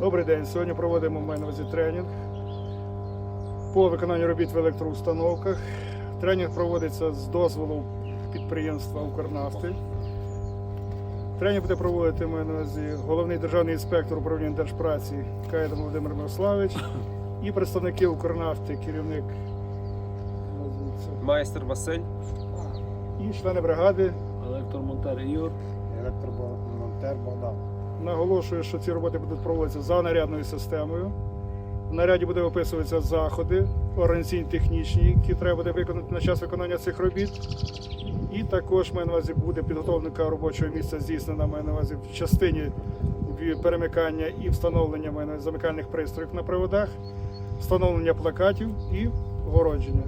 Добрий день. Сьогодні проводимо в мене на тренінг по виконанню робіт в електроустановках. Тренінг проводиться з дозволу підприємства Укрнафти. Тренінг буде проводити в мене на головний державний інспектор управління держпраці Кайда Володимир Мирославович і представники Укрнафти, керівник Майстер Василь. і члени бригади. Електромонтер Ігор. електромонтер Богдан. Наголошую, що ці роботи будуть проводитися за нарядною системою. В наряді буде описуватися заходи організаційно-технічні, які треба буде виконати на час виконання цих робіт. І також маю на увазі буде підготовлення робочого місця здійснена маю на увазі в частині перемикання і встановлення маю на увазі, замикальних пристроїв на приводах, встановлення плакатів і огородження.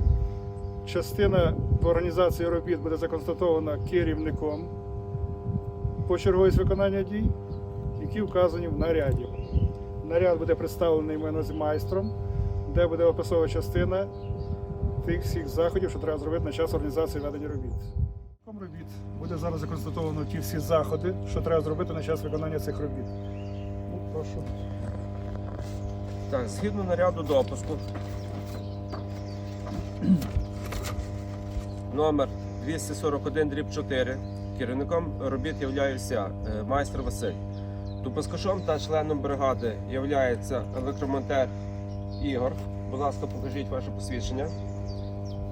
Частина організації робіт буде законстатована керівником по черговість виконання дій які вказані в наряді. Наряд буде представлений мене з майстром, де буде описова частина тих всіх заходів, що треба зробити на час організації ведення робіт. Робіт буде зараз законстатовано ті всі заходи, що треба зробити на час виконання цих робіт. Ну, прошу. Так, згідно наряду допуску. Номер 241 дріб 4. Керівником робіт є майстер Василь. Допускачом та членом бригади є електромонтер Ігор. Будь ласка, покажіть ваше посвідчення.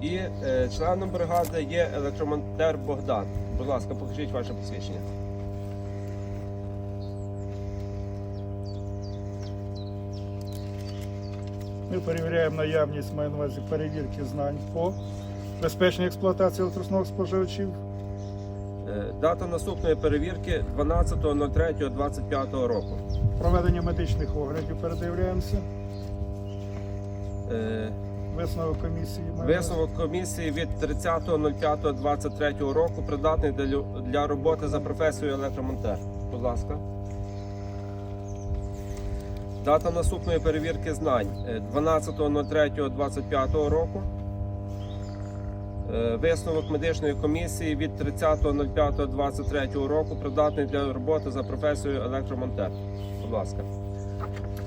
І е, членом бригади є електромонтер Богдан. Будь ласка, покажіть ваше посвідчення. Ми перевіряємо наявність маю на увазі перевірки знань по безпечній експлуатації електроустановок споживачів. Е, Дата наступної перевірки 12.03.25 року. Проведення медичних оглядів передивляємося. Е, Висновок комісії. Висновок комісії від 30.05.23 року придатний для, лю- для роботи за професією електромонтер. Будь ласка. Дата наступної перевірки знань е, 12.03.25 року. Е, Висновок медичної комісії від 30.05.23 року придатний для роботи за професією електромонтер. Будь ласка.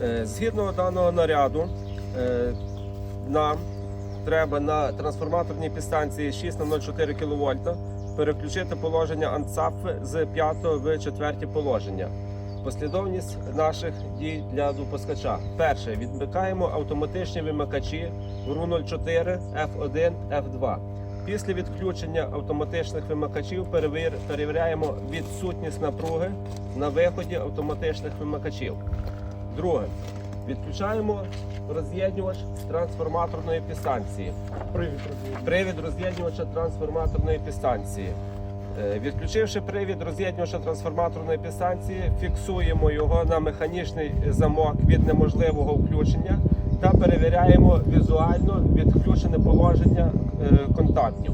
Е, Згідно даного наряду, е, нам треба на трансформаторній підстанції 6 на 0,4 кВт переключити положення антсапфи з 5 в 4 положення. Послідовність наших дій для допускача. Перше, відмикаємо автоматичні вимикачі РУ04, F1, F2. Після відключення автоматичних вимикачів перевір- перевіряємо відсутність напруги на виході автоматичних вимикачів. Друге, відключаємо роз'єднювач трансформаторної підстанції. Привід роз'єднювача трансформаторної підстанції. Е, Відключивши привід роз'єднювача трансформаторної підстанції, фіксуємо його на механічний замок від неможливого включення та перевіряємо візуально відключене положення е, контактів.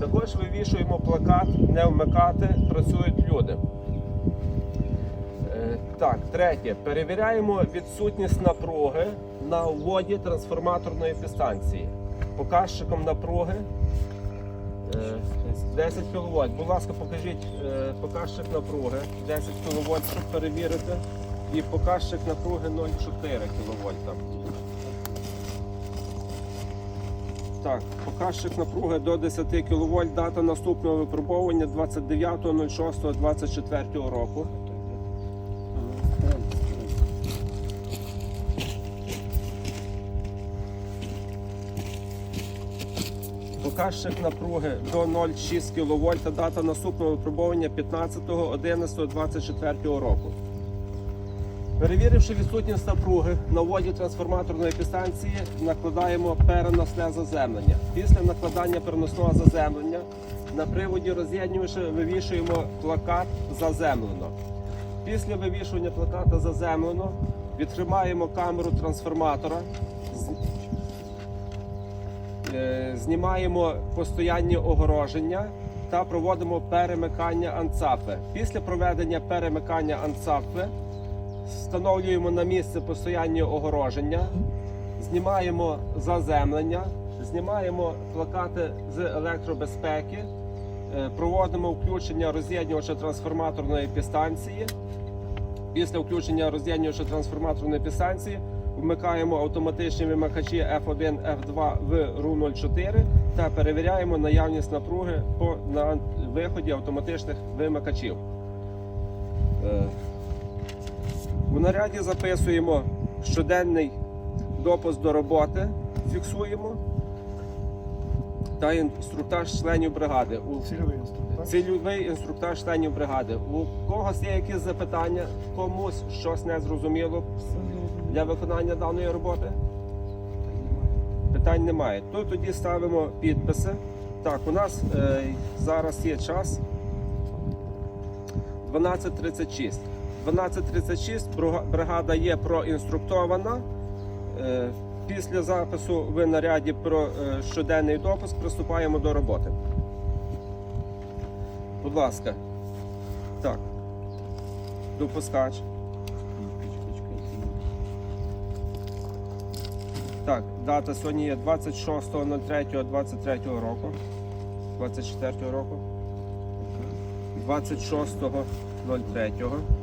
Також вивішуємо плакат не вмикати, працюють люди. Е, Так, третє. Перевіряємо відсутність напруги на вводі трансформаторної підстанції. Показчиком напруги е, 10 кВт. Будь ласка, покажіть е, показчик напруги 10 кВт, щоб перевірити. І показчик напруги 0,4 кВт. Так, показчик напруги до 10 кВт. Дата наступного випробовування 29.06.24 року. Показчик напруги до 0,6 кВт. Дата наступного випробування 15.11.24 року. Перевіривши відсутність напруги на вводі трансформаторної підстанції, накладаємо переносне заземлення. Після накладання переносного заземлення на приводі роз'єднювача вивішуємо плакат заземлено. Після вивішування плаката заземлено відтримаємо камеру трансформатора, е, знімаємо постоянні огороження та проводимо перемикання анцафи. Після проведення перемикання анцафи встановлюємо на місце постоянні огороження, знімаємо заземлення, знімаємо плакати з електробезпеки, е, проводимо включення роз'єднювача трансформаторної підстанції Після включення роз'єднювача трансформаторної підстанції вмикаємо автоматичні вимикачі F1, F2 в RU04 та перевіряємо наявність напруги по на виході автоматичних вимикачів. У наряді записуємо щоденний допуск до роботи, фіксуємо та інструктаж членів бригади. У Цільовий інструмент. Цільовий інструктаж членів бригади. У когось є якісь запитання, комусь щось не зрозуміло для виконання даної роботи? Питань немає. То тоді ставимо підписи. Так, у нас е, зараз є час 12.36. 12.36 бригада є проінструктована. Е, Після запису в наряді про е, щоденний допуск приступаємо до роботи. Будь ласка. Так. Допускач. Так, дата сьогодні є 26.03.23 року. 24 року. 26.03.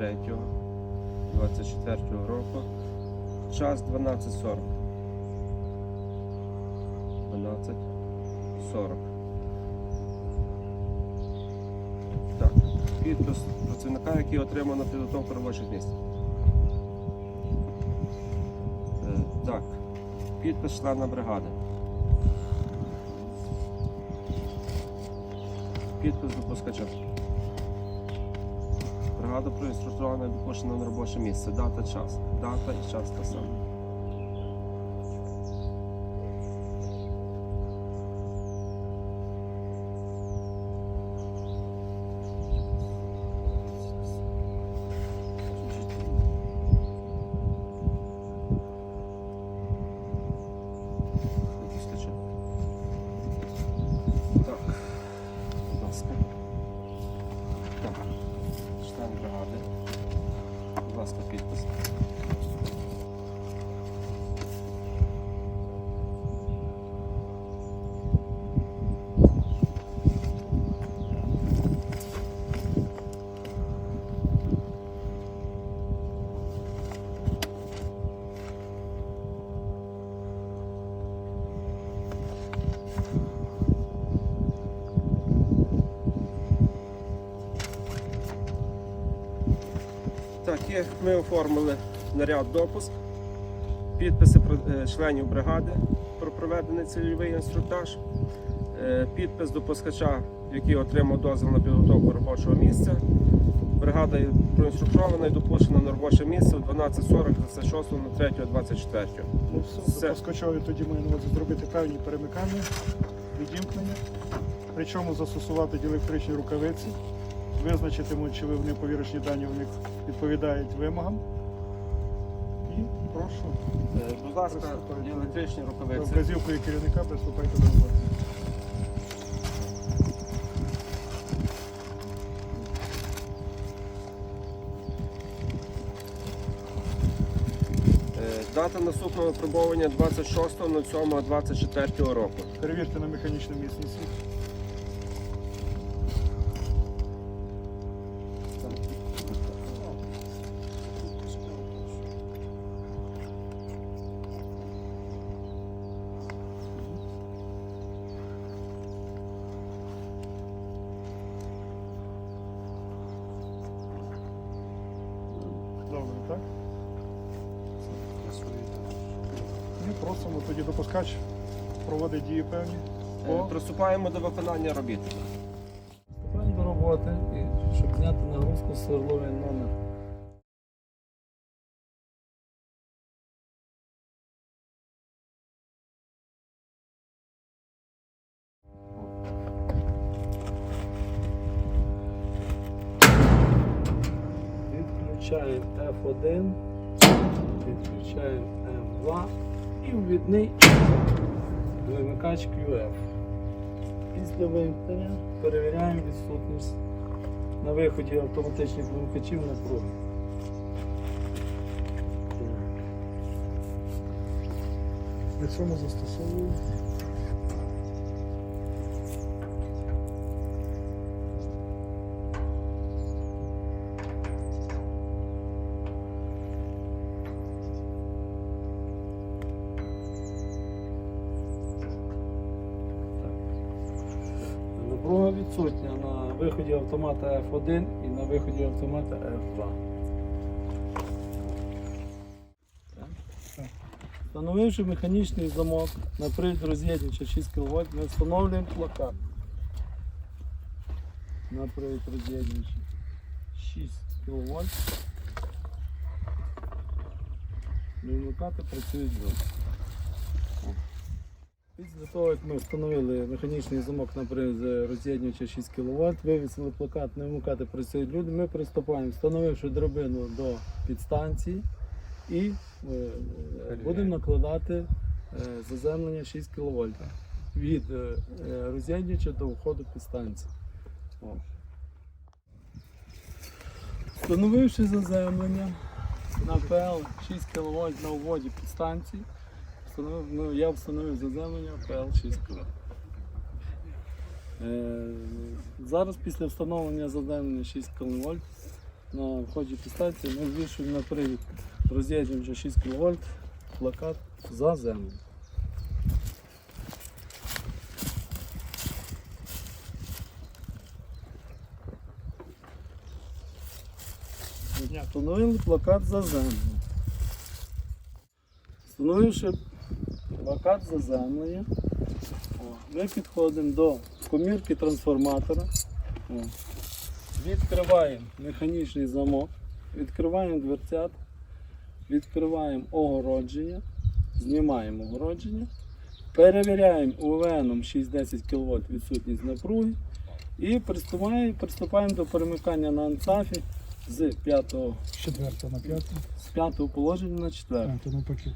03 24 року. Час 12.40. 12.40. Так, підпис працівника, який отримав на підготовку робочих місць. Е, Так, підпис члена бригади. Підпис допускача. Бригада проінструктована і допущена на робоче місце. Дата, час. Дата і час та саме. Так, є, ми оформили наряд допуск, підписи е, членів бригади про проведений цільовий інструктаж, е, підпис допускача, який отримав дозвіл на підготовку робочого місця. Бригада проінструктована і допущена на робоче місце в 12.40 26 на 3 24. Ну, все. Допускачові тоді на зробити певні перемикання, відімкнення, причому застосувати діелектричні рукавиці, визначитимуть, чи вони повірочні дані у них відповідають вимогам. І прошу Е, Будь ласка, електричні рукавиці. вказівкою керівника приступайте до роботи. Е, Дата наступного випробування 26.07.24 року. Перевірте на механічну міцність. Просимо тоді допускач проводить дії певні. Е, По Приступаємо до виконання робіт. Приступаємо до роботи, і щоб зняти нагрузку сверловий номер. Відключаємо F1, відключаємо F2 і ввідний вимикач QF. Після вимкнення перевіряємо відсутність на виході автоматичних вимикачів напруги. Якщо ми застосовую відсутня на виході автомата F1 і на виході автомата F2. Встановивши механічний замок на привід роз'єднувача 6 кВт, ми встановлюємо плакат на привід роз'єднувача 6 кВт. Вимикати працюють. Після того, як ми встановили механічний замок на привід роз'єднувача 6 кВт, вивісили плакат не вимикати працюють люди, ми приступаємо, встановивши драбину до підстанції і е, е, будемо накладати е, заземлення 6 кВт від е, до входу підстанції. Встановивши заземлення на ПЛ 6 кВт на вводі підстанції, встановив, ну, я встановив заземлення ПЛ 6 кВт. Е, зараз після встановлення заземлення 6 кВт на вході підстанції ми ввішуємо на привід роз'єднувача 6 кВт плакат заземлення. Встановили плакат заземлення. Встановивши заземлення, о, ми підходимо до комірки трансформатора. Відкриваємо механічний замок, відкриваємо дверцят, відкриваємо огородження, знімаємо огородження, перевіряємо УВН 6-10 кВт відсутність напруги і приступаємо, приступаємо до перемикання на ансафі з 5 4 на 5. З п'ятого положення на четверте. то навпаки.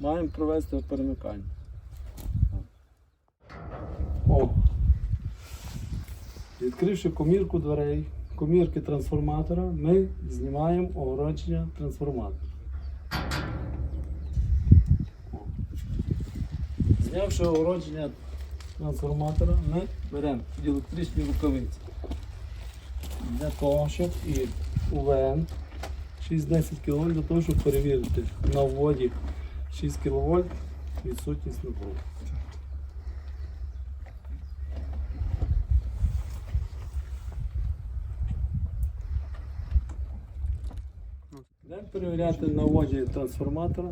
Маємо провести перемикання. О. Відкривши комірку дверей, комірки трансформатора, ми знімаємо огородження трансформатора. Знявши огородження трансформатора, ми беремо електричні рукавиці. Для того, щоб і УВН 6-10 кВт для того, щоб перевірити на вводі 6 кВт відсутність напруги. Йдемо перевіряти на вводі трансформатора,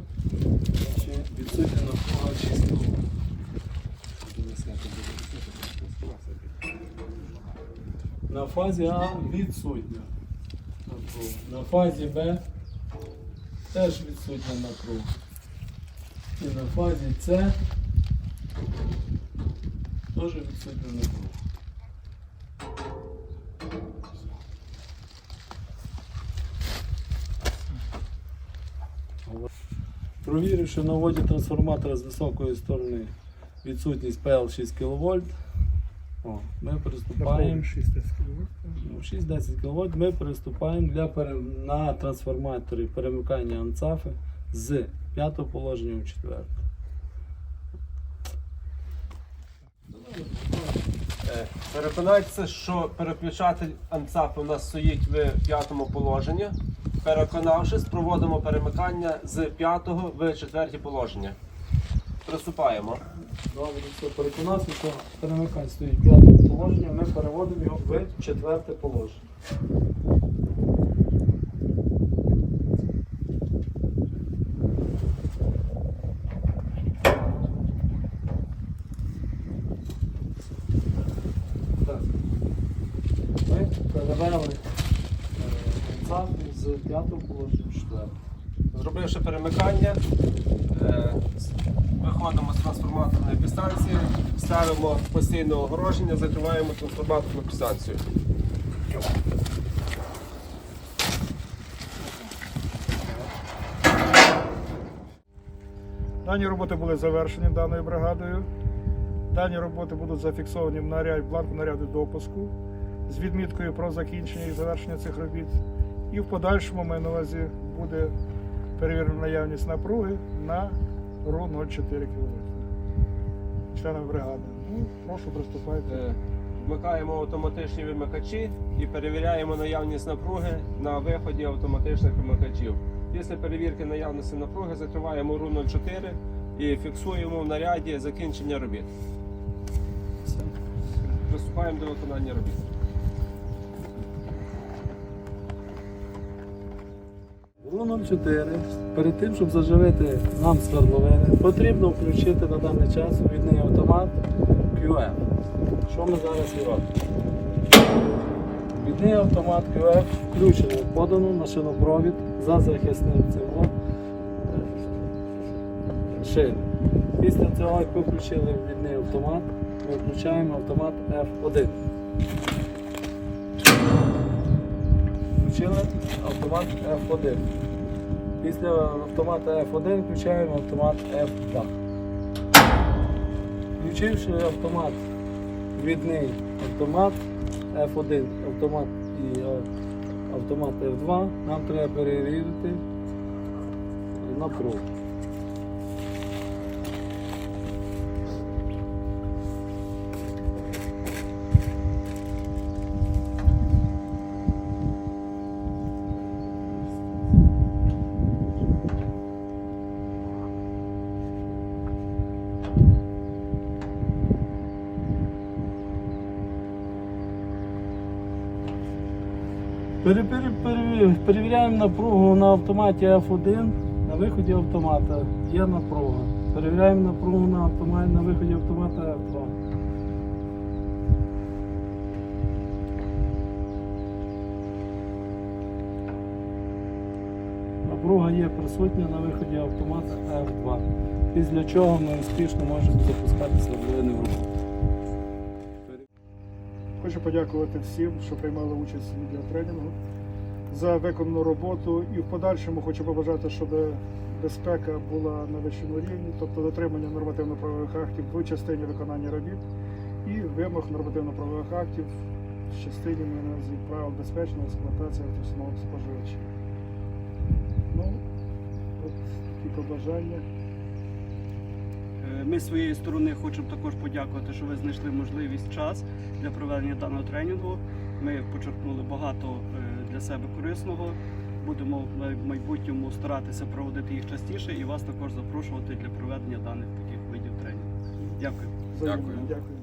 чи відсутня напруга 6 кВт. На фазі А відсутня На фазі Б теж відсутня напруга. І на фазі С теж відсутня напруга. Провіривши на вводі трансформатора з високої сторони відсутність ПЛ 6 кВт, о, ми приступаємо 6 кВт. Ну, 6-10 кВт ми приступаємо для пере... на трансформаторі перемикання ансафи з п'ятого положення у четверте. Е, Переконайтеся, що переключатель ансафи у нас стоїть в п'ятому положенні. Переконавшись, проводимо перемикання з п'ятого в четверте положення. Приступаємо. Добре, все, переконався, що перемикання стоїть п'яте положення, ми переводимо його в четверте положення. Так. Ми перевели е, з п'ятого положення в четверте. Зробивши перемикання, е, с- виходимо з трансформаторної підстанції, ставимо постійне огороження, закриваємо трансформаторну підстанцію. Дані роботи були завершені даною бригадою. Дані роботи будуть зафіксовані в наряд, бланку наряду допуску з відміткою про закінчення і завершення цих робіт. І в подальшому маю на увазі буде перевірена наявність напруги на РУ 0,4 кВт. Членам бригади. Ну, прошу приступайте. Е, Вмикаємо автоматичні вимикачі і перевіряємо наявність напруги на виході автоматичних вимикачів. Після перевірки наявності напруги закриваємо ру 04 і фіксуємо в наряді закінчення робіт. Приступаємо. Приступаємо до виконання робіт. Було 04. Перед тим, щоб заживити нам свердловини, потрібно включити на даний час відний автомат QF. Що ми зараз і робимо? Відний автомат QF включено, подано на шинопровід за захисним цього шин. Після цього, як ви включили відний автомат, ми включаємо автомат F1. Включили автомат F1. Після автомата F1 включаємо автомат F2. Включивши автомат, відний автомат F1, автомат і е, автомат F2, нам треба перевірити напругу. Перевіряємо напругу на автоматі F1, на виході автомата є напруга. Перевіряємо напругу на автоматі на виході автомата F2. Напруга є присутня на виході автомата F2. Після чого ми успішно можемо запускати свердловини в руку. Хочу подякувати всім, що приймали участь у відеотренінгу за виконану роботу. І в подальшому хочу побажати, щоб безпека була на вищому рівні, тобто дотримання нормативно-правових актів в частині виконання робіт і вимог нормативно-правових актів в частині наразі правил безпечної експлуатації автосного споживача. Ну, от такі побажання. Е, Ми з своєї сторони хочемо також подякувати, що ви знайшли можливість час для проведення даного тренінгу. Ми почерпнули багато е, для себе корисного. Будемо в майбутньому старатися проводити їх частіше і вас також запрошувати для проведення даних таких видів тренінгу. Дякую. Дякую. Дякую.